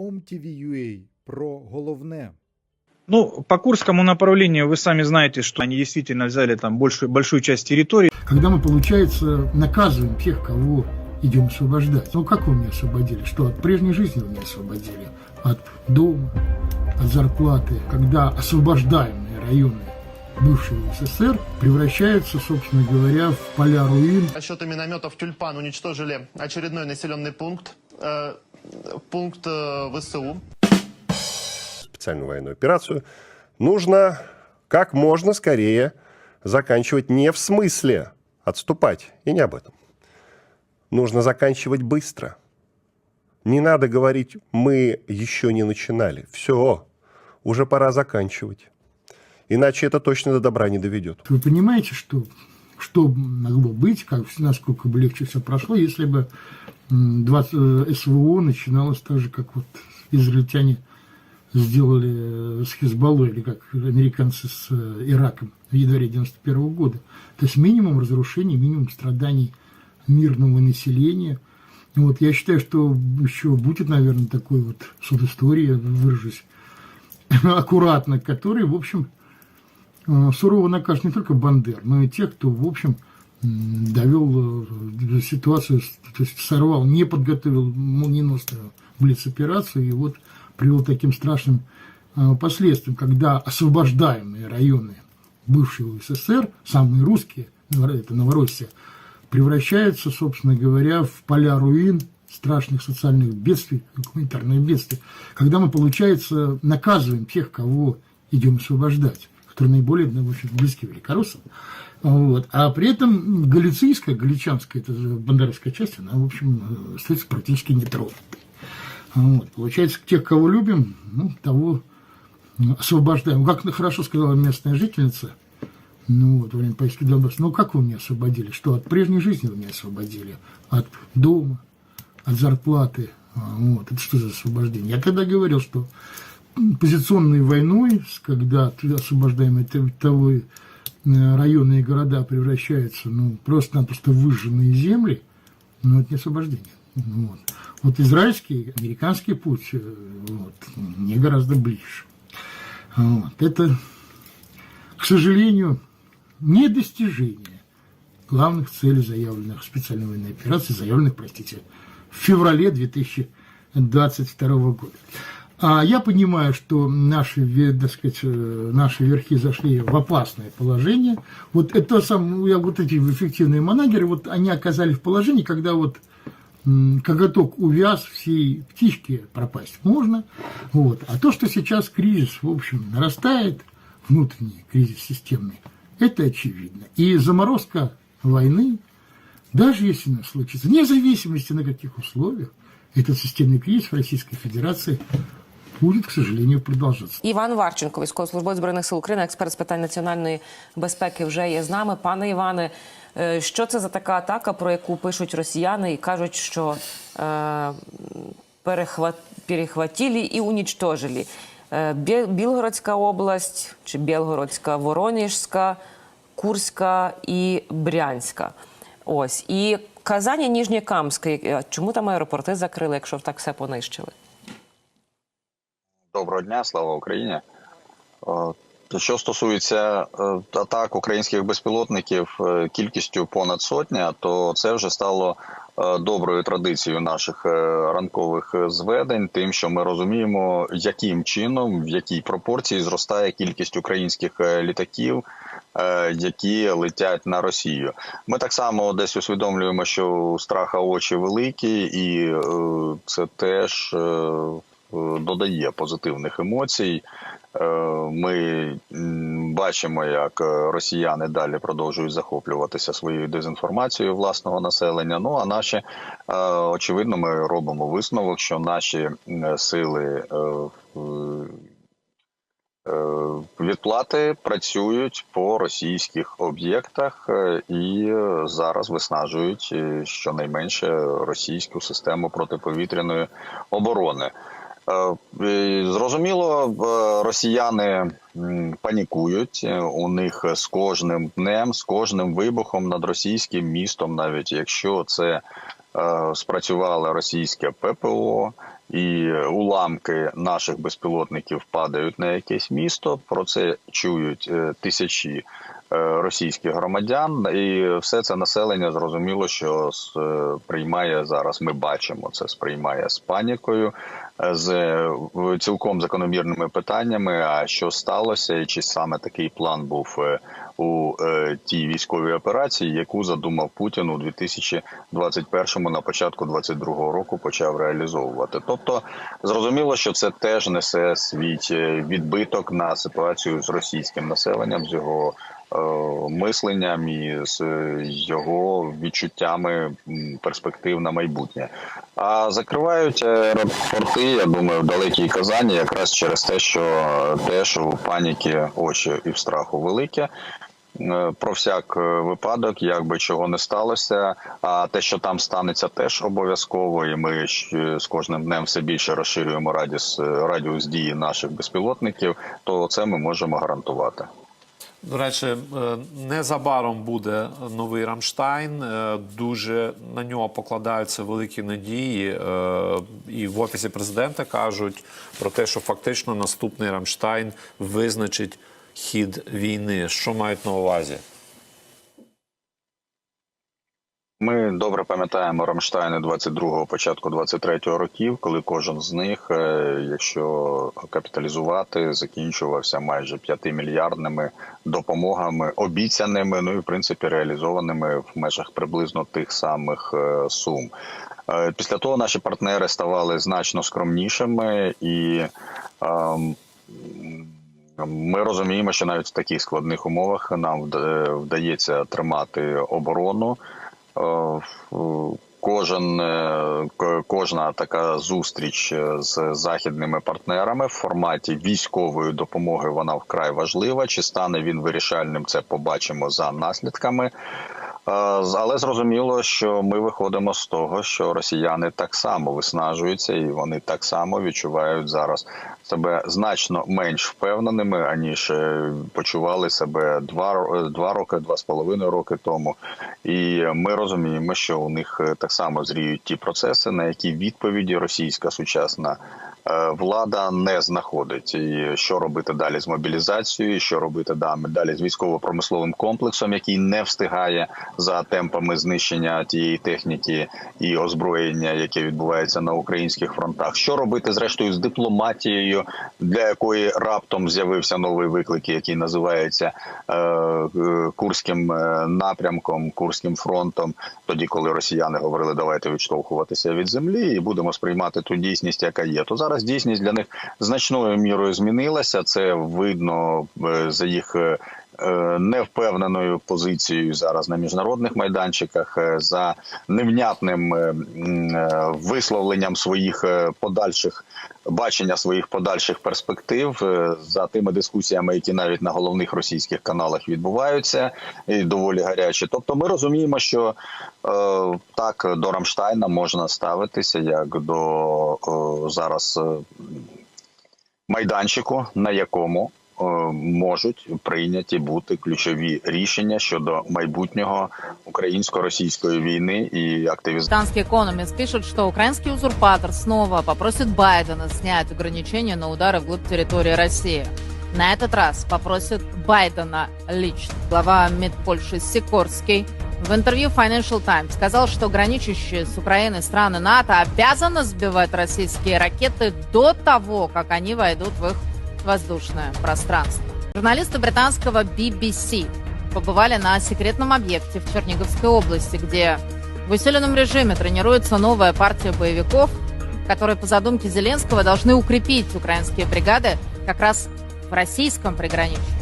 OMTV.ua про головне. Ну, по Курскому направлению вы сами знаете, что они действительно взяли там большую, большую часть территории. Когда мы, получается, наказываем тех, кого идем освобождать. Ну, как вы меня освободили? Что, от прежней жизни вы меня освободили? От дома, от зарплаты. Когда освобождаемые районы бывшего СССР превращаются, собственно говоря, в поля руин. Расчеты минометов «Тюльпан» уничтожили очередной населенный пункт, э, пункт ВСУ. специальную военную операцию, нужно как можно скорее заканчивать не в смысле отступать, и не об этом. Нужно заканчивать быстро. Не надо говорить, мы еще не начинали. Все, уже пора заканчивать. Иначе это точно до добра не доведет. Вы понимаете, что, что могло быть, как, насколько бы легче все прошло, если бы 20, э, СВО начиналось так же, как вот израильтяне сделали э, с Хизбаллой, или как американцы с э, Ираком в январе 91 года. То есть минимум разрушений, минимум страданий мирного населения. Вот, я считаю, что еще будет, наверное, такой вот суд истории, выражусь аккуратно, который, в общем, сурово накажет не только Бандер, но и тех, кто, в общем, довел э, ситуацию, то есть сорвал, не подготовил молниеносную блиц-операцию и вот привел к таким страшным э, последствиям, когда освобождаемые районы бывшего СССР, самые русские, это Новороссия, превращаются, собственно говоря, в поля руин страшных социальных бедствий, гуманитарных бедствий, когда мы, получается, наказываем тех, кого идем освобождать, которые наиболее, ну, в общем, близки великороссам. Вот. А при этом галицийская, галичанская, это же бандеровская часть, она, в общем, э, остается практически нетронутой. Вот. Получается, тех, кого любим, ну, того м, освобождаем. Как хорошо сказала местная жительница, ну, вот, во время поездки в Донбасс, ну, как вы меня освободили? Что, от прежней жизни вы меня освободили? От дома, от зарплаты? А, Вот, это что за освобождение? Я тогда говорил, что позиционной войной, когда освобождаемые того э, районы и города превращаются, ну, просто-напросто в выжженные земли, ну, это не освобождение. Вот. вот израильский, американский путь, э, вот, мне гораздо ближе. Вот. Это, к сожалению, недостижение главных целей заявленных специальной военной операции, заявленных, простите, в феврале 2022 года. А я понимаю, что наши, ве- так сказать, э, наши верхи зашли в опасное положение. Вот это сам, я вот эти эффективные манагеры, вот они оказались в положении, когда вот коготок увяз, всей птичке пропасть можно. Вот. А то, что сейчас кризис, в общем, нарастает, внутренний кризис системный, это очевидно. И заморозка войны, даже если она случится, вне зависимости на каких условиях, этот системный кризис в Российской Федерации будет, к сожалению, продолжаться. Іван Варченко, військовослужбовець збройних сил України, експерт з питань національної безпеки, вже є з нами. Пане Іване, е, що це за така атака, про яку пишуть росіяни і кажуть, що е, перехват, перехватили і унічтожили? Е, Білгородська область чи Білгородська, Воронежська, Курська і Брянська. Ось і Казані, Ніжнєкамська. Е, Чому там аеропорти закрили, якщо так все понищили? Доброго дня, слава Україні. Е, Що стосується е, атак українських безпілотників е, кількістю понад сотня, то це вже стало доброю традицією наших ранкових зведень, тим, що ми розуміємо, яким чином, в якій пропорції зростає кількість українських літаків, які летять на Росію. Ми так само десь усвідомлюємо, що страха очі великі, і це теж. Додає позитивних емоцій. Е, Ми бачимо, як росіяни далі продовжують захоплюватися своєю дезінформацією власного населення. Ну а наші е, очевидно, ми робимо висновок, що наші сили е, е, відплати працюють по російських об'єктах і зараз виснажують щонайменше російську систему протиповітряної оборони. Е, Зрозуміло, е, росіяни панікують. Е, У них з кожним днем, з кожним вибухом над російським містом, навіть якщо це спрацювало російське ППО, і уламки наших безпілотників падають на якесь місто. Про це чують тисячі російських громадян, і все це населення зрозуміло, що сприймає зараз. Ми бачимо це, сприймає з панікою, е, з е, цілком закономірними питаннями. А що сталося, і чи саме такий план був е, у е, тій військовій операції, яку задумав Путін у 2021 на початку 22-го року почав реалізовувати. Тобто зрозуміло, що це теж несе свій е, відбиток на ситуацію з російським населенням, з його е, мисленням і з е, його відчуттями перспектив на майбутнє. А закривають аеропорти, я думаю, в далекій Казані, якраз через те, що е, теж у паніки очі і в страху велике. Е, Про всяк е, випадок, як би чого не сталося. А те, що там станеться, теж обов'язково. І ми з кожним днем все більше розширюємо радіус, е, радіус дії наших безпілотників. То це ми можемо гарантувати. До речі, е, незабаром буде новий Рамштайн. Е, Дуже на нього покладаються великі надії. Е, І в офісі президента кажуть про те, що фактично наступний Рамштайн визначить хід війни. Що мають на увазі? Ми добре пам'ятаємо Рамштайни 22-го, початку 23-го років, коли кожен з них, е, якщо капіталізувати, закінчувався майже 5-мільярдними допомогами, обіцяними, ну і в принципі реалізованими в межах приблизно тих самих е, сум. Е, Після того наші партнери ставали значно скромнішими і. ем, ми розуміємо, що навіть в таких складних умовах нам вда- вдається тримати оборону. Е, Кожен е, кожна така зустріч е, з західними партнерами в форматі військової допомоги вона вкрай важлива. Чи стане він вирішальним? Це побачимо за наслідками. Е, Але зрозуміло, що ми виходимо з того, що росіяни так само виснажуються, і вони так само відчувають зараз себе значно менш впевненими, аніж е, почували себе два, е, два роки, два з половиною роки тому. І ми розуміємо, що у них так само зріють ті процеси, на які відповіді російська сучасна влада не знаходить. І що робити далі з мобілізацією, що робити да- далі з військово-промисловим комплексом, який не встигає за темпами знищення тієї техніки і озброєння, яке відбувається на українських фронтах. Що робити зрештою з дипломатією, для якої раптом з'явився новий виклик, який називається е, е, Курським е, напрямком, Курським фронтом. Тоді, коли росіяни говорили, давайте відштовхуватися від землі і будемо сприймати ту дійсність, яка є. То зараз дійсність для них значною мірою змінилася. Це видно е, за їх. Е, Невпевненою позицією зараз на міжнародних майданчиках е, за невнятним е, висловленням своїх подальших бачення своїх подальших перспектив за тими дискусіями, які навіть на головних російських каналах відбуваються, і доволі гарячі. Тобто, ми розуміємо, що так до Рамштайна можна ставитися як до зараз майданчику, на якому можуть прийняті бути ключові рішення щодо майбутнього українсько-російської війни і активізації. Британский экономист пишет, что украинский узурпатор снова попросит Байдена снять ограничения на удары вглубь территории России. На этот раз попросит Байдена лично. Глава МИД Польши Сикорский в интервью Financial Times сказал, что граничащие с Украиной страны НАТО обязаны сбивать российские ракеты до того, как они войдут в их воздушное пространство. Журналисты британского BBC побывали на секретном объекте в Черниговской области, где в усиленном режиме тренируется новая партия боевиков, которые по задумке Зеленского должны укрепить украинские бригады как раз в российском приграничье.